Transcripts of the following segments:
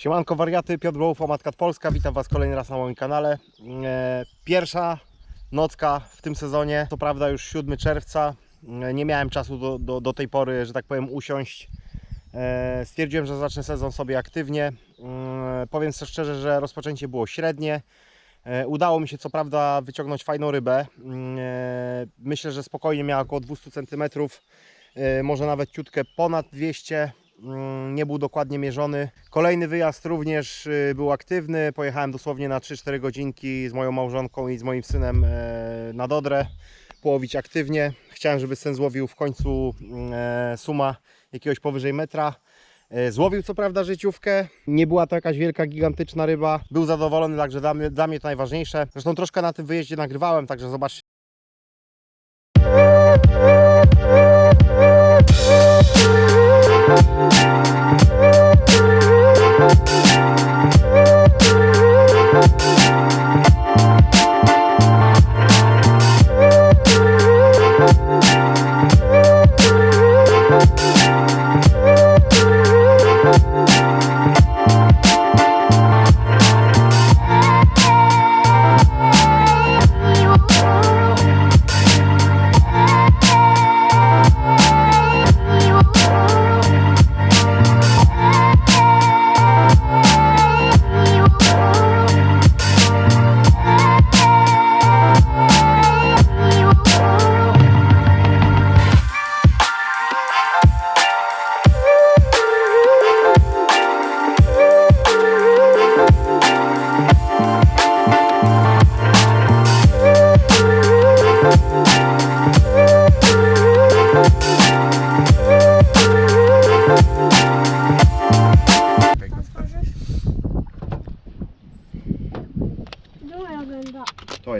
Siemanko wariaty, Piotr Gołów, Omatkat Polska, witam Was kolejny raz na moim kanale. E, Pierwsza nocka w tym sezonie, to prawda już 7 czerwca, E, nie miałem czasu do, do, do tej pory, że tak powiem, usiąść. E, Stwierdziłem, że zacznę sezon sobie aktywnie. Powiem sobie szczerze, że rozpoczęcie było średnie. Udało mi się co prawda wyciągnąć fajną rybę. Myślę, że spokojnie miała około 200 cm, może nawet ciutkę ponad 200 Mm, nie był dokładnie mierzony. Kolejny wyjazd również y, był aktywny. Pojechałem dosłownie na 3-4 godzinki z moją małżonką i z moim synem e, na Dodrę połowić aktywnie. Chciałem, żeby sen złowił w końcu mm, e, suma jakiegoś powyżej metra. E, Złowił co prawda życiówkę, nie była to jakaś wielka, gigantyczna ryba. Był zadowolony, także dla mnie, dla mnie to najważniejsze. Zresztą troszkę na tym wyjeździe nagrywałem, także zobaczcie.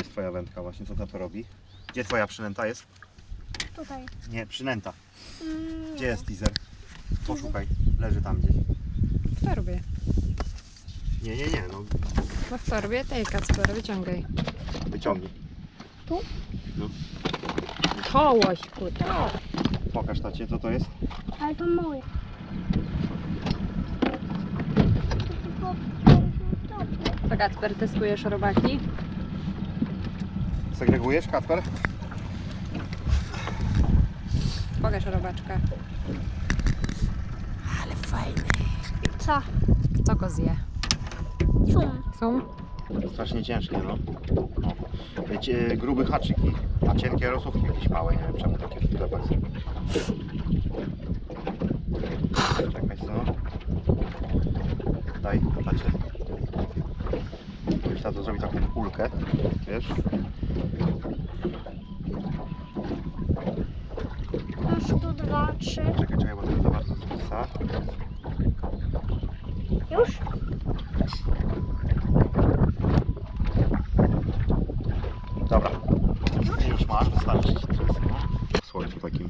Jest Twoja wędka właśnie, co ta to robi? Gdzie Twoja przynęta jest? Tutaj. Nie, przynęta. Mm, Gdzie jest teaser? Poszukaj, leży tam gdzieś. W torbie. Nie, nie, nie, no No w torbie tej Kacper, wyciągaj. wyciągnij. Kołoś, kurde. Pokaż tacie, co to jest. Ale to moje. To Kacper, testujesz robaki? Segregujesz, Kacper? Pokaż robaczka. Ale fajny. Co? Kto go zje? Sum. Są? Strasznie ciężkie, no. no. Wiecie, gruby haczyki, a cienkie rosówki jakieś małe, nie wiem czemu takie w sklepach są. Czekaj, co? Daj, tacie. Myślę, to zrobić taką kulkę, wiesz? Masz tu dwa, trzy. Czekaj, czekaj, bo to jest za bardzo zwisa. Już? Dobra. Już masz, wystarczy ci teraz, no. W słońcu takim.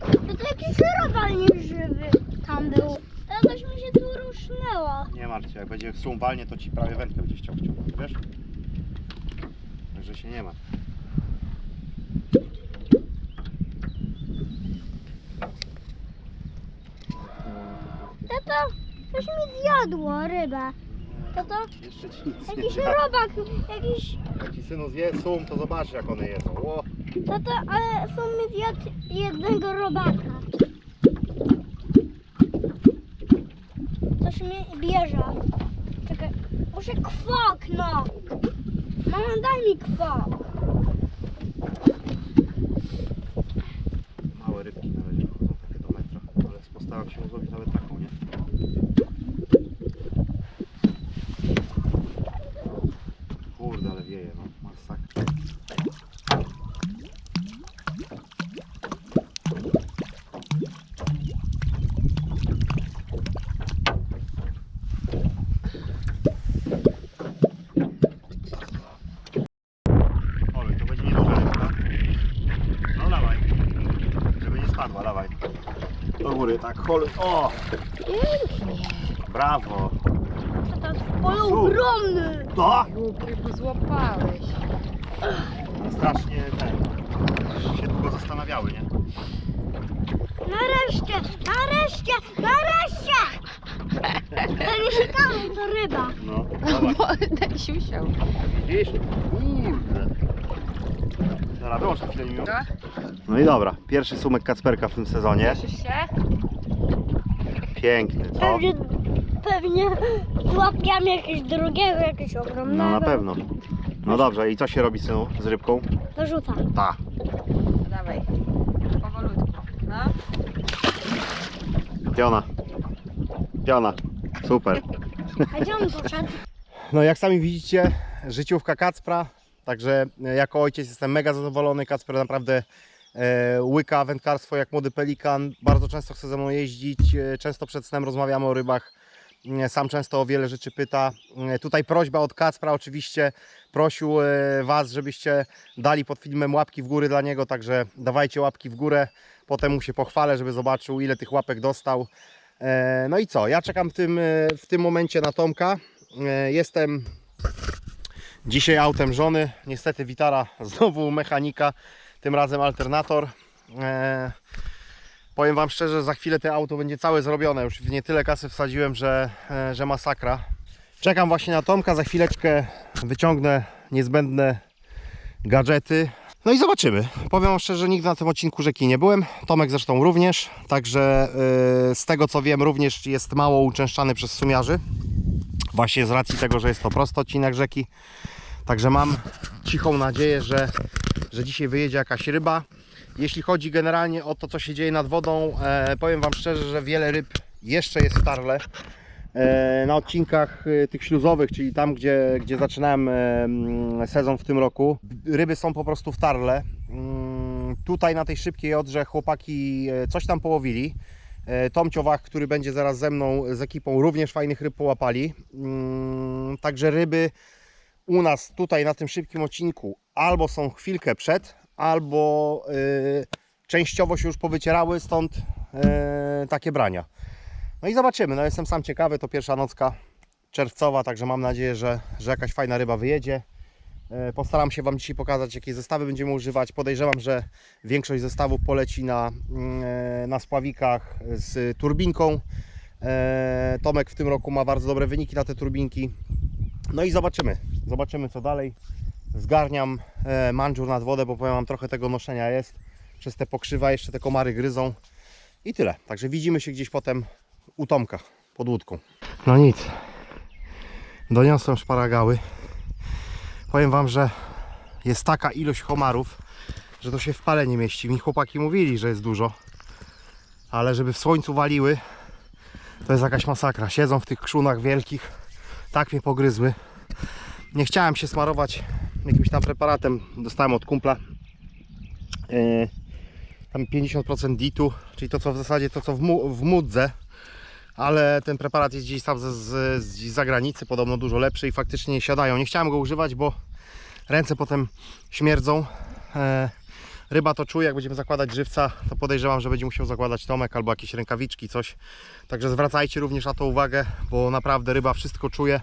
To, to jakiś robal nieżywy tam był. Jakoś mi się tu rusznęło. Nie martw się, jak będzie sum walnie, to ci prawie wędkę będzie chciał wciągnąć, wiesz? Także się nie ma. Coś mi zjadło rybę. Tato, Jeszcze ci nic nie jakiś da. robak, jakiś... Jak ci synu zje sum, to zobaczy jak one jedzą. O, Tato, ale są mi zjadł jednego robaka. Coś mnie bierze. Czekaj, muszę kwok, no. Mama, daj mi kwok. małe rybki na razie chodzą takie do metra, ale postaram się złowić nawet taką, nie? Kurde, ale wieje, no, masakra. Olej, to będzie nieduża rybka. No dawaj. Żeby nie spadła, dawaj. Góry, tak, hol. O! Pięknie. Brawo! Tato, ale Su. ogromny. To! Głupie złapałeś. Strasznie ten. Się długo zastanawiały, nie? Nareszcie, nareszcie, nareszcie! To nie sikamy, to ryba. No, Bo ten siusiał. Widzisz? Kurde. Dobra, wyłącz na chwilę minut. Dobra. No i dobra, pierwszy sumek Kacperka w tym sezonie. Cieszysz się? Piękny, co? Pewnie, pewnie złapiamy jakiegoś drugiego, jakiegoś ogromnego. No na pewno. No dobrze, i co się robi synu z rybką? Dorzucam. Ta. Dawaj. Powolutku. No. Piona. Piona. Super. A gdzie on poszedł? No jak sami widzicie, życiówka Kacpra. Także jako ojciec jestem mega zadowolony. Kacper naprawdę łyka wędkarstwo jak młody pelikan. Bardzo często chce ze mną jeździć. E, często przed snem rozmawiamy o rybach. E, Sam często o wiele rzeczy pyta. E, Tutaj prośba od Kacpra oczywiście. Prosił e, Was, żebyście dali pod filmem łapki w górę dla niego. Także dawajcie łapki w górę. Potem mu się pochwalę, żeby zobaczył ile tych łapek dostał. E, No i co? Ja czekam w tym, e, w tym momencie na Tomka. E, Jestem dzisiaj autem żony. Niestety Witara znowu mechanika, tym razem alternator. E, Powiem Wam szczerze, za chwilę to auto będzie całe zrobione. Już w nie tyle kasy wsadziłem, że, e, że masakra. Czekam właśnie na Tomka. Za chwileczkę wyciągnę niezbędne gadżety. No i zobaczymy. Powiem wam szczerze, nigdy na tym odcinku rzeki nie byłem. Tomek zresztą również. Także yy, z tego co wiem, również jest mało uczęszczany przez sumiarzy. Właśnie z racji tego, że jest to prosty odcinek rzeki. Także mam cichą nadzieję, że, że dzisiaj wyjedzie jakaś ryba. Jeśli chodzi generalnie o to, co się dzieje nad wodą, e, powiem Wam szczerze, że wiele ryb jeszcze jest w tarle. E, na odcinkach e, tych śluzowych, czyli tam, gdzie, gdzie zaczynałem e, mm, sezon w tym roku, ryby są po prostu w tarle. Mm, Tutaj na tej szybkiej odrze chłopaki e, coś tam połowili. E, Tom Ciowach, który będzie zaraz ze mną z ekipą, również fajnych ryb połapali. Mm, Także ryby u nas tutaj na tym szybkim odcinku albo są chwilkę przed, albo y, częściowo się już powycierały, stąd y, takie brania. No i zobaczymy, no jestem sam ciekawy, to pierwsza nocka czerwcowa, także mam nadzieję, że, że jakaś fajna ryba wyjedzie. E, Postaram się Wam dzisiaj pokazać, jakie zestawy będziemy używać. Podejrzewam, że większość zestawów poleci na, na spławikach z turbinką. Tomek w tym roku ma bardzo dobre wyniki na te turbinki. No i zobaczymy, zobaczymy co dalej. Zgarniam e, manżur nad wodę, bo powiem Wam, trochę tego noszenia jest. Przez te pokrzywa jeszcze te komary gryzą. I tyle. Także widzimy się gdzieś potem u Tomka pod łódką. No nic. Doniosłem szparagały. Powiem Wam, że jest taka ilość homarów, że to się w pale nie mieści. Mi chłopaki mówili, że jest dużo. Ale żeby w słońcu waliły, to jest jakaś masakra. Siedzą w tych krzunach wielkich. Tak mnie pogryzły. Nie chciałem się smarować jakimś tam preparatem. Dostałem od kumpla. Yy, tam 50% ditu, czyli to co w zasadzie to co w, mu, w mudze. Ale ten preparat jest gdzieś tam z, z, z zagranicy, podobno dużo lepszy i faktycznie nie siadają. Nie chciałem go używać, bo ręce potem śmierdzą. E, ryba to czuje, jak będziemy zakładać żywca, to podejrzewam, że będzie musiał zakładać Tomek albo jakieś rękawiczki, coś. Także zwracajcie również na to uwagę, bo naprawdę ryba wszystko czuje.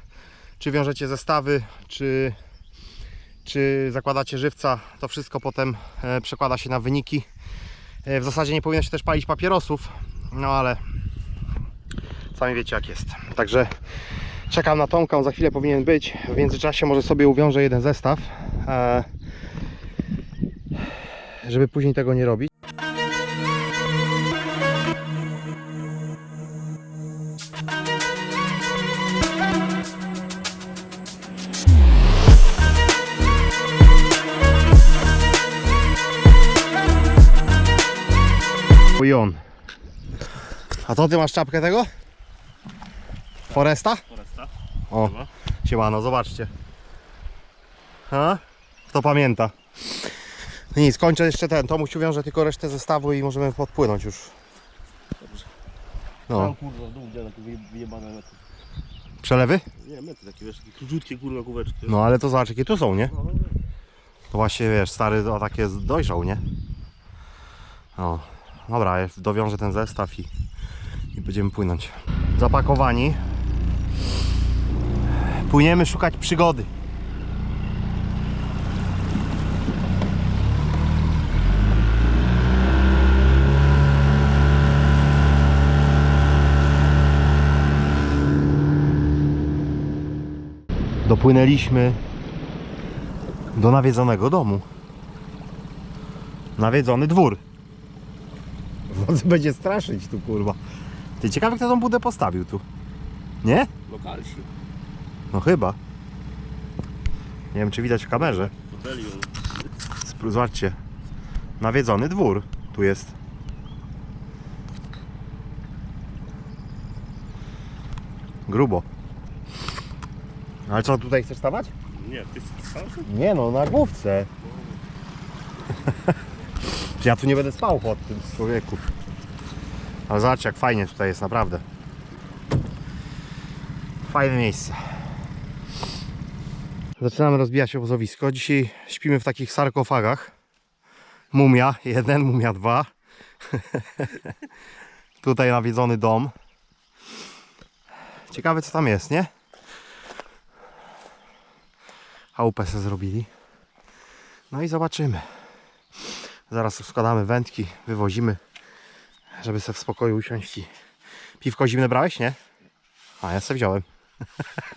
Czy wiążecie zestawy, czy, czy zakładacie żywca, to wszystko potem e, przekłada się na wyniki. E, w zasadzie nie powinno się też palić papierosów, no ale sami wiecie jak jest. Także czekam na Tomka, on za chwilę powinien być. W międzyczasie może sobie uwiążę jeden zestaw, e, żeby później tego nie robić. I on. A to ty masz czapkę tego? Foresta? Foresta. O, Chyba. siemano, zobaczcie. A? Kto pamięta? No Nic, kończę jeszcze ten. To musi wiąże tylko resztę zestawu i możemy podpłynąć już. No. No. kurwa, dół gdzie takie wyje- wyjebane mety. Przelewy? Nie, mety takie, wiesz, takie króciutkie kurwa kółeczki. No ale to zobacz jakie tu są, nie? No, no, To właśnie wiesz, stary to takie dojrzał, nie? No. Dobra, ja dowiążę ten zestaw i, i będziemy płynąć. Zapakowani. Płyniemy szukać przygody. Dopłynęliśmy do nawiedzonego domu. Nawiedzony dwór. W nocy będzie straszyć tu kurwa. Ty ciekawe kto tą budę postawił tu. Nie? Lokalsi. No chyba. Nie wiem czy widać w kamerze. Spró- Zobaczcie. Nawiedzony dwór. Tu jest. Grubo. Ale co, tutaj chcesz stawać? Nie, ty sam? Nie no, na główce. ja tu nie będę spał pod tym człowieku. Ale zobaczcie jak fajnie tutaj jest, naprawdę. Fajne miejsce. Zaczynamy rozbijać obozowisko. Dzisiaj śpimy w takich sarkofagach. Mumia jeden, mumia dwa. tutaj nawiedzony dom. Ciekawe co tam jest, nie? Chałupę sobie zrobili. No i zobaczymy. Zaraz składamy wędki, wywozimy, żeby sobie w spokoju usiąść i... Piwko zimne brałeś, nie? A, ja sobie wziąłem.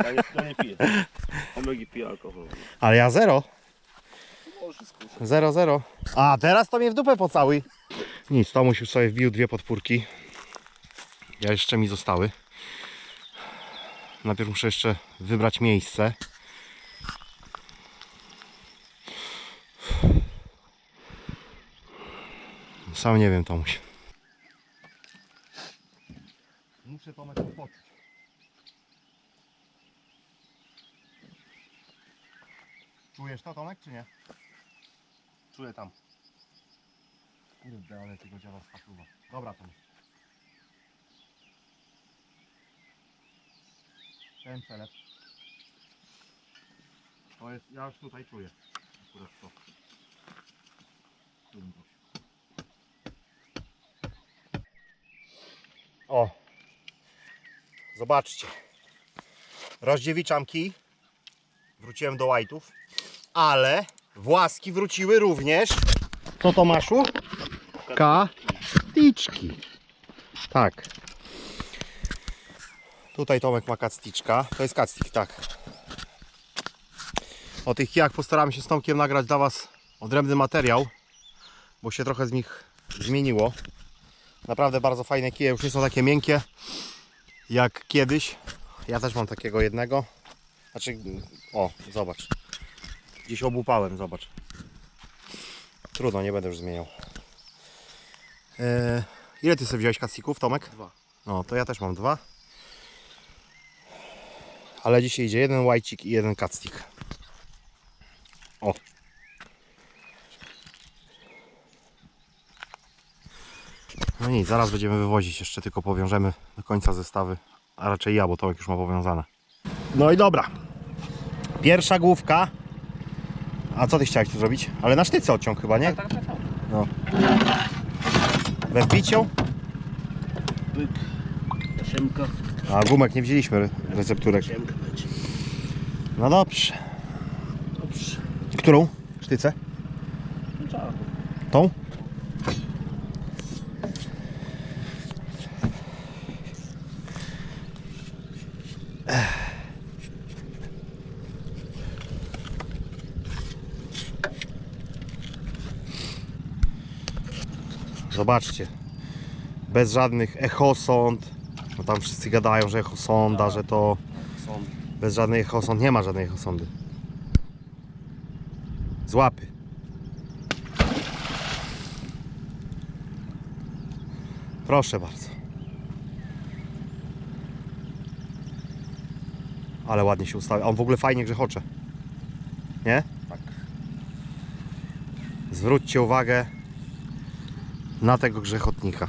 Ja nie, ja nie piję. Omegi pije alkohol. Ale ja zero. Zero, zero. A, teraz to mnie w dupę pocałuj. Nic, Tomuś już sobie wbił dwie podpórki. Ja jeszcze mi zostały. Najpierw muszę jeszcze wybrać miejsce. Sam nie wiem, Tomuś. Muszę Tomek poczuć. Czujesz to, Tomek, czy nie? Czuję tam. Kurde, ale tego działa spakluwa. Dobra, Tomek. Ten przelep. To jest, ja już tutaj czuję. Akurat to. Tu bym prosił. O. Zobaczcie. Rozdziewiczam kij. Wróciłem do white'ów. Ale właski wróciły również. Co Tomaszu? Katiczki. Tak. Tutaj Tomek ma kacticzka. To jest kactik, tak. O tych kijach postaramy się z Tomkiem nagrać dla Was odrębny materiał, bo się trochę z nich zmieniło. Naprawdę bardzo fajne kije, już nie są takie miękkie jak kiedyś. Ja też mam takiego jednego. Znaczy, o, zobacz. Gdzieś obłupałem, zobacz. Trudno, nie będę już zmieniał. Eee, ile ty sobie wziąłeś kastików, Tomek? Dwa. No, to ja też mam dwa. Ale dzisiaj idzie jeden łajcik i jeden kactik. O. No nic, zaraz będziemy wywozić, jeszcze tylko powiążemy do końca zestawy. A raczej ja, bo Tomek już ma powiązane. No i dobra. Pierwsza główka. A co ty chciałeś tu zrobić? Ale na sztyce odciąg chyba, nie? Tak, tak, tak. No. We wbiciu? Byk. A gumek nie wzięliśmy re- recepturek. Będzie. No dobrze. Dobrze. Którą? Sztycę? No. Tą? Zobaczcie. Bez żadnych echosond. No tam wszyscy gadają, że echosonda, że to bez żadnej echosond. Nie ma żadnej echosondy. Z łapy. Proszę bardzo. Ale ładnie się ustawia. On w ogóle fajnie grzechocze. Nie? Tak. Zwróćcie uwagę na tego grzechotnika.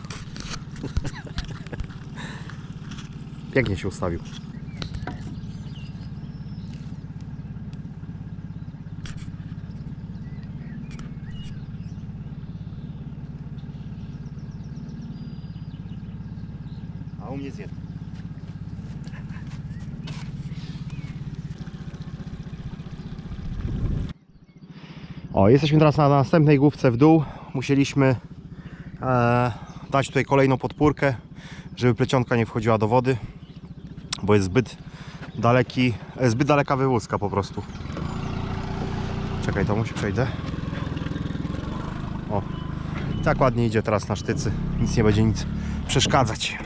Pięknie się ustawił. A u mnie. O, jesteśmy teraz na następnej główce w dół. Musieliśmy dać tutaj kolejną podpórkę, żeby plecionka nie wchodziła do wody, bo jest zbyt daleki, e, zbyt daleka wywózka po prostu. Czekaj, to musi przejdę. O, tak ładnie idzie teraz na sztycy. Nic nie będzie nic przeszkadzać.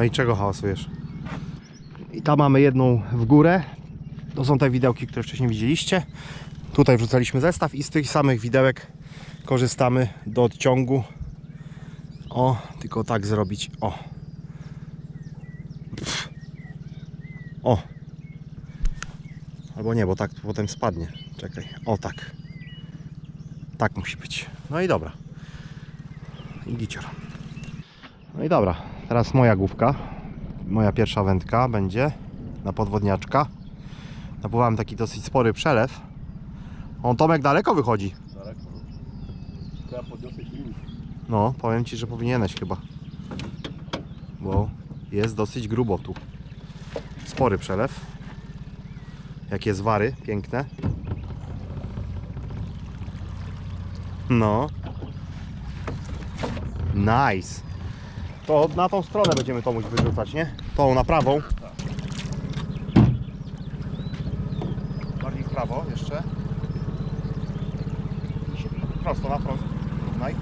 No i czego hałasujesz? I tam mamy jedną w górę. To są te widełki, które wcześniej widzieliście. Tutaj wrzucaliśmy zestaw i z tych samych widełek korzystamy do odciągu. O, tylko tak zrobić. O. Pff. O. Albo nie, bo tak potem spadnie. Czekaj. O, tak. Tak musi być. No i dobra. I gicior. No i dobra. Teraz moja główka. Moja pierwsza wędka będzie na podwodniaczka. Napływałem taki dosyć spory przelew. On Tomek daleko wychodzi. Daleko. Trzeba podniosę silnik. No, powiem Ci, że powinieneś chyba. Bo jest dosyć grubo tu. Spory przelew. Jakie zwary, piękne. No. Nice. To na tą stronę będziemy to musieć wyrzucać, nie? Tą na prawą. Bardziej w prawo jeszcze. Prosto, na prosto. Równaj.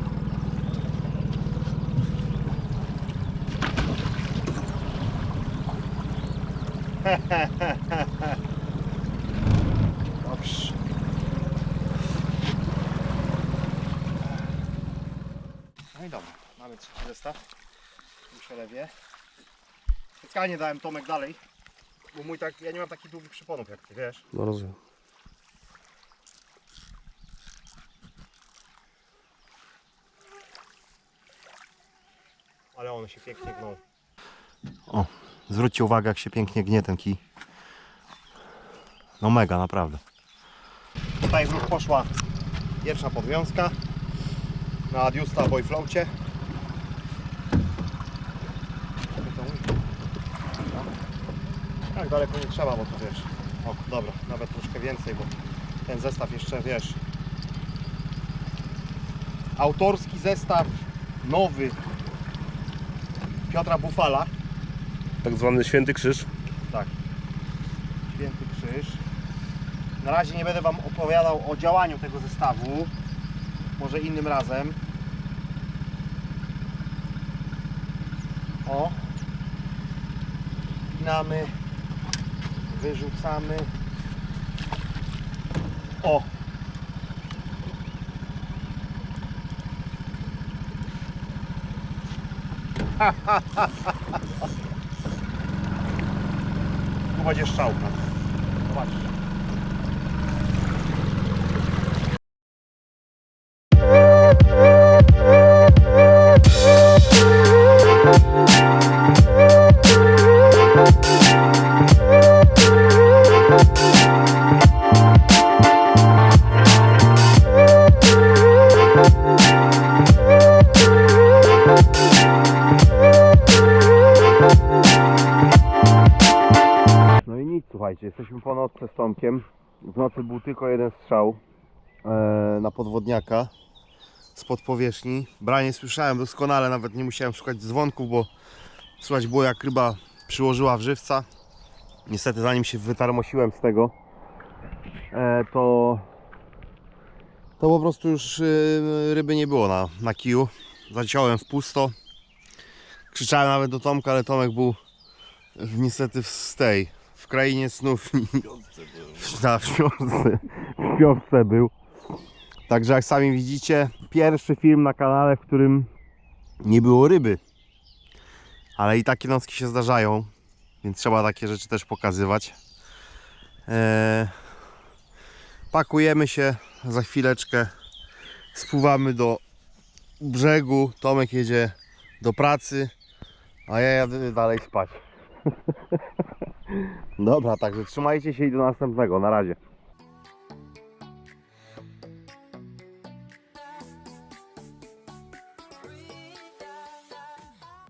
Dobrze. No i dobra, mamy trzeci zestaw w przelewie. Specjalnie dałem Tomek dalej, bo mój tak, ja nie mam takich długich przyponów jak ty, wiesz. No rozumiem. Ale one się pięknie gną. O, zwróćcie uwagę jak się pięknie gnie ten kij. No mega, naprawdę. Tutaj w ruch poszła pierwsza podwiązka na Adiusta Boyfloacie. Tak daleko nie trzeba, bo to wiesz. O, dobra, nawet troszkę więcej, bo ten zestaw jeszcze wiesz. Autorski zestaw nowy Piotra Bufala. Tak zwany święty krzyż. Tak. Święty Krzyż. Na razie nie będę Wam opowiadał o działaniu tego zestawu. Może innym razem. O. Pinamy. Wyrzucamy. O. Tu będzie strzałka. Zobaczcie. Słuchajcie, jesteśmy po nocce z Tomkiem. W nocy był tylko jeden strzał e, na podwodniaka spod powierzchni. Branie słyszałem doskonale, nawet nie musiałem szukać dzwonków, bo słychać było jak ryba przyłożyła w żywca. Niestety zanim się wytarmosiłem z tego, e, to to po prostu już e, ryby nie było na, na kiju. Zaciąłem w pusto. Krzyczałem nawet do Tomka, ale Tomek był niestety w tej, w krainie snów. W śpiączce, w śpiączce był. Także jak sami widzicie, pierwszy film na kanale, w którym nie było ryby. Ale i takie nocki się zdarzają, więc trzeba takie rzeczy też pokazywać. Eee, pakujemy się za chwileczkę, spływamy do brzegu, Tomek jedzie do pracy, a ja jadę dalej spać. Dobra, także trzymajcie się i do następnego. Na razie.